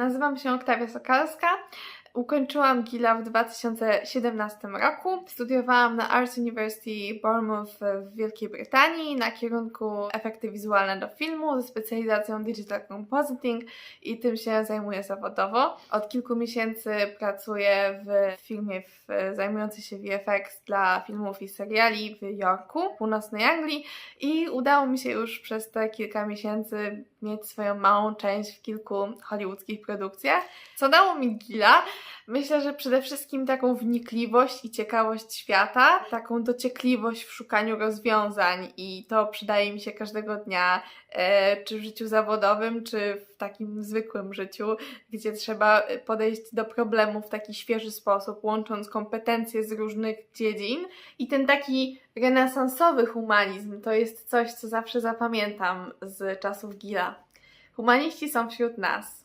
Nazywam się Oktawia Sokalska. Ukończyłam GILA w 2017 roku. Studiowałam na Arts University Bournemouth w Wielkiej Brytanii na kierunku efekty wizualne do filmu ze specjalizacją Digital Compositing i tym się zajmuję zawodowo. Od kilku miesięcy pracuję w firmie w, zajmującej się VFX dla filmów i seriali w Yorku, w północnej Anglii i udało mi się już przez te kilka miesięcy mieć swoją małą część w kilku hollywoodzkich produkcjach. Co dało mi Gila? Myślę, że przede wszystkim taką wnikliwość i ciekawość świata, taką dociekliwość w szukaniu rozwiązań i to przydaje mi się każdego dnia, e, czy w życiu zawodowym, czy w takim zwykłym życiu, gdzie trzeba podejść do problemu w taki świeży sposób, łącząc kompetencje z różnych dziedzin. I ten taki renesansowy humanizm to jest coś, co zawsze zapamiętam z czasów Gila. Humaniści są wśród nas.